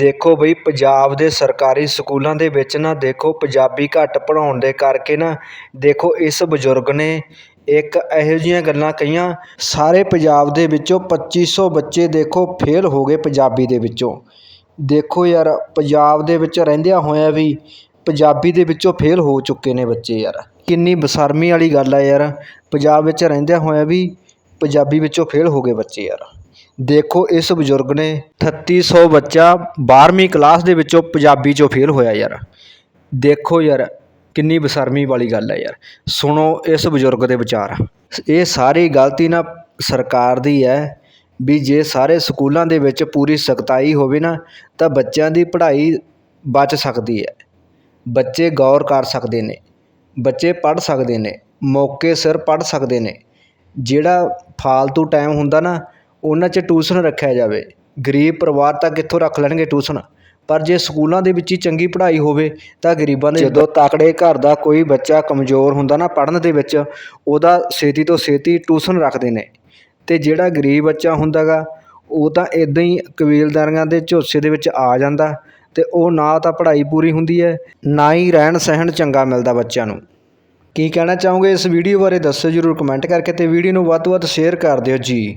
ਦੇਖੋ ਬਈ, ਪੰਜਾਬ ਦੇ ਸਰਕਾਰੀ ਸਕੂਲਾਂ ਦੇ ਵਿੱਚ ਨਾ ਦੇਖੋ ਪੰਜਾਬੀ ਘੱਟ ਪੜ੍ਹਾਉਣ ਦੇ ਕਰਕੇ ਨਾ ਦੇਖੋ ਇਸ ਬਜ਼ੁਰਗ ਨੇ ਇੱਕ ਇਹੋ ਜਿਹੀਆਂ ਗੱਲਾਂ ਕਹੀਆਂ, ਸਾਰੇ ਪੰਜਾਬ ਦੇ ਵਿੱਚੋਂ ਪੱਚੀ ਸੌ ਬੱਚੇ ਦੇਖੋ ਫੇਲ ਹੋ ਗਏ ਪੰਜਾਬੀ ਦੇ ਵਿੱਚੋਂ। ਦੇਖੋ ਯਾਰ, ਪੰਜਾਬ ਦੇ ਵਿੱਚ ਰਹਿੰਦਿਆਂ ਹੋਇਆਂ ਵੀ ਪੰਜਾਬੀ ਦੇ ਵਿੱਚੋਂ ਫੇਲ ਹੋ ਚੁੱਕੇ ਨੇ ਬੱਚੇ ਯਾਰ। ਕਿੰਨੀ ਬੇਸ਼ਰਮੀ ਵਾਲੀ ਗੱਲ ਹੈ ਯਾਰ, ਪੰਜਾਬ ਵਿੱਚ ਰਹਿੰਦਿਆਂ ਹੋਇਆਂ ਵੀ ਪੰਜਾਬੀ ਵਿੱਚੋਂ ਫੇਲ ਹੋ ਗਏ ਬੱਚੇ ਯਾਰ। ਦੇਖੋ ਇਸ ਬਜ਼ੁਰਗ ਨੇ ਅਠੱਤੀ ਸੌ ਬੱਚਾ 12ਵੀਂ ਕਲਾਸ ਦੇ ਵਿੱਚੋਂ ਪੰਜਾਬੀ ਚੋਂ ਫੇਲ ਹੋਇਆ ਯਾਰ। ਦੇਖੋ ਯਾਰ, ਕਿੰਨੀ ਬੇਸ਼ਰਮੀ ਵਾਲੀ ਗੱਲ ਹੈ ਯਾਰ। ਸੁਣੋ ਇਸ ਬਜ਼ੁਰਗ ਦੇ ਵਿਚਾਰ। ਇਹ ਸਾਰੀ ਗਲਤੀ ਨਾ ਸਰਕਾਰ ਦੀ ਹੈ ਵੀ ਜੇ ਸਾਰੇ ਸਕੂਲਾਂ ਦੇ ਵਿੱਚ ਪੂਰੀ ਸਖਤਾਈ ਹੋਵੇ ਨਾ, ਤਾਂ ਬੱਚਿਆਂ ਦੀ ਪੜ੍ਹਾਈ ਬਚ ਸਕਦੀ ਹੈ। ਬੱਚੇ ਗੌਰ ਕਰ ਸਕਦੇ ਨੇ, ਬੱਚੇ ਪੜ੍ਹ ਸਕਦੇ ਨੇ, ਮੌਕੇ ਸਿਰ ਪੜ੍ਹ ਸਕਦੇ ਨੇ। ਜਿਹੜਾ ਫਾਲਤੂ ਟਾਈਮ ਹੁੰਦਾ ਨਾ ਉਹਨਾਂ 'ਚ ਟਿਊਸ਼ਨ ਰੱਖਿਆ ਜਾਵੇ। ਗਰੀਬ ਪਰਿਵਾਰ ਤਾਂ ਕਿੱਥੋਂ ਰੱਖ ਲੈਣਗੇ ਟਿਊਸ਼ਨ? ਪਰ ਜੇ ਸਕੂਲਾਂ ਦੇ ਵਿੱਚ ਹੀ ਚੰਗੀ ਪੜ੍ਹਾਈ ਹੋਵੇ, ਤਾਂ ਗਰੀਬਾਂ ਦੇ ਜਦੋਂ ਤਕੜੇ ਘਰ ਦਾ ਕੋਈ ਬੱਚਾ ਕਮਜ਼ੋਰ ਹੁੰਦਾ ਨਾ ਪੜ੍ਹਨ ਦੇ ਵਿੱਚ, ਉਹਦਾ ਛੇਤੀ ਤੋਂ ਛੇਤੀ ਟਿਊਸ਼ਨ ਰੱਖਦੇ ਨੇ। ਅਤੇ ਜਿਹੜਾ ਗਰੀਬ ਬੱਚਾ ਹੁੰਦਾ ਗਾ ਉਹ ਤਾਂ ਇੱਦਾਂ ਹੀ ਕਬੀਲਦਾਰੀਆਂ ਦੇ ਝੋਸੇ ਦੇ ਵਿੱਚ ਆ ਜਾਂਦਾ ਅਤੇ ਉਹ ਨਾ ਤਾਂ ਪੜ੍ਹਾਈ ਪੂਰੀ ਹੁੰਦੀ ਹੈ, ਨਾ ਹੀ ਰਹਿਣ ਸਹਿਣ ਚੰਗਾ ਮਿਲਦਾ ਬੱਚਿਆਂ ਨੂੰ। ਕੀ ਕਹਿਣਾ ਚਾਹੋਗੇ ਇਸ ਵੀਡੀਓ ਬਾਰੇ? ਦੱਸੋ ਜ਼ਰੂਰ ਕਮੈਂਟ ਕਰਕੇ ਅਤੇ ਵੀਡੀਓ ਨੂੰ ਵੱਧ ਤੋਂ ਵੱਧ ਸ਼ੇਅਰ ਕਰ ਦਿਓ ਜੀ।